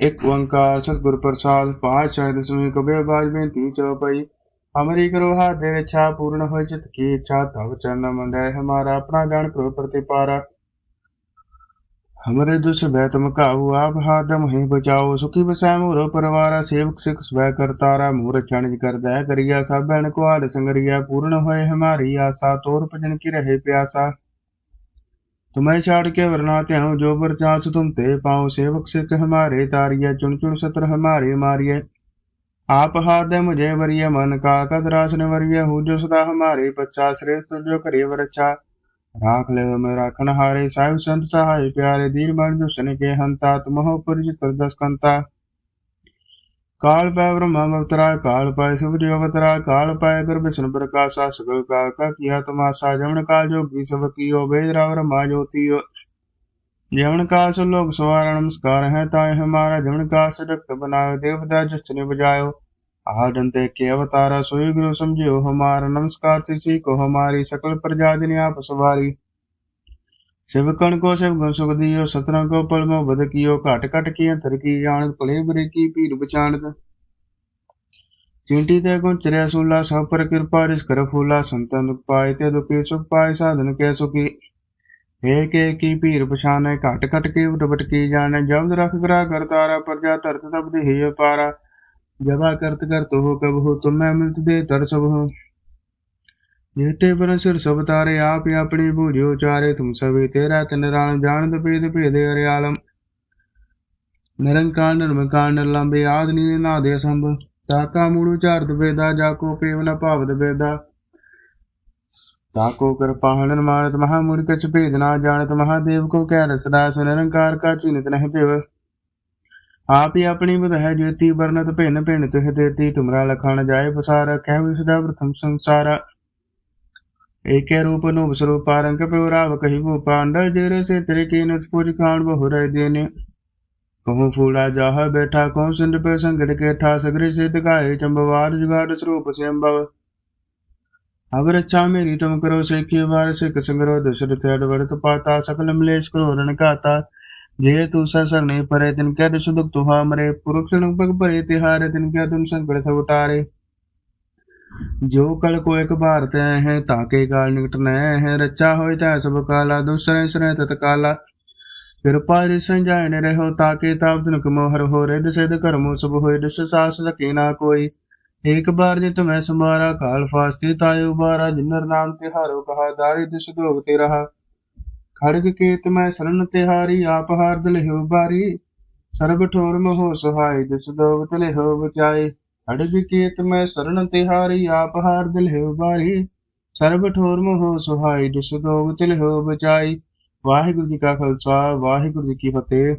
ਇੱਕ ਓੰਕਾਰ ਸਤਿਗੁਰ ਪ੍ਰਸਾਦ, ਪਾਤਸ਼ਾਹ ਦਸਵੇਂ ਕਬੀਰ ਬਾਜ ਬੇਨਤੀ ਚਉਪਈ ਹਮਰੀ ਕਰੋ ਹਾਥ ਦੇ ਇੱਛਾ ਪੂਰਨ ਹੋਇ ਚਿਤ ਕੀ ਇੱਛਾ, ਤਵ ਚਰਨ ਮੰਡੈ ਹਮਾਰਾ ਆਪਣਾ ਜਾਣ ਕਰੋ ਪ੍ਰਤਿਪਾਰਾ। ਹਮਰੇ ਦੁਸ ਭੈ ਤੁਮ ਕਾਹੂ ਆਪ ਹਾਦਮ ਹੀ ਬਚਾਓ, ਸੁਖੀ ਬਸੈ ਮੂਰੋ ਪਰਵਾਰਾ, ਸੇਵਕ ਸਿਖ ਸਵੈ ਕਰਤਾਰਾ ਮੂਰ ਚਣਜ ਕਰਦੈ ਕਰਿਆ ਸਭ ਬੈਣ ਸੰਗਰੀਆ, ਪੂਰਨ ਹੋਏ ਹਮਾਰੀ ਆਸਾ, ਤੋਰ ਭਜਨ ਕੀ ਰਹੇ ਪਿਆਸਾ। तुम्हें छाड़ के वरना त्याहू जो बर चांस तुम ते पाओ सेवक सिख हमारे तारिये चुन चुन सत्र हमारे मारिये आप हाथ दे मुझे वरिय मन का कदरास ने वरिय हूँ जो सदा हमारे पच्चा श्रेष्ठ जो करे वरच्छा राख ले में राखन हारे साहिब संत सहाय प्यारे दीर बन जो सन के हंता तुम हो परिचित दस कंता काल पाय ब्रह्मा अवतरा काल पाय शिव जी अवतरा काल पाय गर्भ विष्णु प्रकाशा सकल काल का किया तमाशा जमन काल जोगी सब कियो वेद राव ब्रह्मा ज्योतियो जमन काल से लोग सवार नमस्कार है ताए हमारा जमन काल से रक्त बनायो देवता जस्ने बजायो आदंते के अवतारा सोई गुरु समझियो हमारा नमस्कार तिसी को हमारी सकल प्रजा जिन आप सवारी शिवकण को शिव गुण सुख दियो सतरंग को पलमो बद कियो घट घट की अंतर की जानत भले बुरे की पीर बचानत चींटी ते गुण चरिया सूला सब पर कृपा रिस कर फूला संतन दुख पाए ते दुखी सुख पाए साधन के सुखी एक एक की पीर पछाने घट घट की उठ बट की जाने जब रख ग्रह कर तारा प्रजा तरत तब ही पारा जबा करत करत हो कब हो तुम मैं मिलत ਜਿਹਤੇ ਪਰਸੁਰ ਸਭ ਤਾਰੇ ਆਪ ਆਪਣੀ ਭੂਜੀ ਉਚਾਰੇ ਤੁਮ ਸਭੇ ਤੇਰਾ ਤਨ ਰਾਣ ਜਾਣਤ ਭੇਦ ਭੇਦੇ ਅਰਿਆਲਮ ਨਿਰੰਕਾਰ ਨਿਰਮਕਾਰ ਨਿਰਲੰਬੇ ਆਦ ਨੀ ਨਾ ਦੇ ਸੰਭ। ਤਾਕਾ ਮੂੜ ਉਚਾਰਤ ਵੇਦਾ ਜਾ ਕੋ ਪੇਵ ਨ ਭਾਵਤ ਵੇਦਾ। ਤਾਕੋ ਕਿਰਪਾਹਨ ਮਾਨਤ ਮਹਾ ਮੂੜ ਕਛ ਭੇਦ ਨਾ ਜਾਣਤ ਮਹਾਦੇਵ ਕੋ ਕਹਿ ਰਸਦਾ ਸੁ ਨਿਰੰਕਾਰ ਕਾ ਚਿਨਤ ਨਹਿ ਭੇਵ। ਆਪ ਹੀ ਆਪਣੀ ਬੁਧ ਹੈ ਜੋਤੀ ਵਰਨਤ ਭਿੰਨ ਭਿੰਨ ਤਿਹ ਦੇਤੀ, ਤੁਮਰਾ ਲਖਣ ਜਾਏ ਪਸਾਰ, ਕਹਿ ਵਿਸਦਾ ਪ੍ਰਥਮ ਸੰਸਾਰਾ। एके रूप नुभ स्वरूप रंग पिवराव कही वो पांडव जेरे से तेरे की नथ पुज खान बहु रह देने कहूँ फूला जाह बैठा कहूँ सिंध पे संकट के ठा सगरी से दिखाए चंबवार जुगाड़ स्वरूप से अम्बव अब रक्षा मेरी तुम करो से की बार सिख संग्रह दशरथ अडवरत पाता सकल मलेश करो रण काता जे तू सरने परे तिन क्या दुष दुख तुहा मरे पुरुष पग परे तिहारे तिन क्या तुम संकट सब उतारे जो कल को एक भारत है ताके काल निकट न है रचा हो सब काला दूसरे सरे तत्काला कृपा संजायन रहो ताके ताप दिन मोहर हो रिद सिद्ध कर्मो सब हो दुष सास सके ना कोई एक बार जित मैं समारा काल फास्ते तायो बारा जिनर नाम तिहारो कहा दारी दुष दोगते रहा खड़ग केत मैं शरण तिहारी आप हार दिल हो बारी सर्ब ठोर महो सहाय दुष दोग तिल हो बचाई ਅੜਗ ਕੀਤ ਮੈਂ ਸਰਣ ਤਿਹਾਰੀ, ਆਪ ਹਾਰ ਦਿਲ ਹੈ ਬਾਰੀ। ਸਰਬ ਠੋਰ ਮੋਹ ਸੁਹਾਈ, ਜਿਸ ਦੋਗ ਤਿਲ ਹੋ ਬਚਾਈ। ਵਾਹਿਗੁਰੂ ਜੀ ਕਾ ਖਾਲਸਾ, ਵਾਹਿਗੁਰੂ ਜੀ ਕੀ ਫਤਿਹ।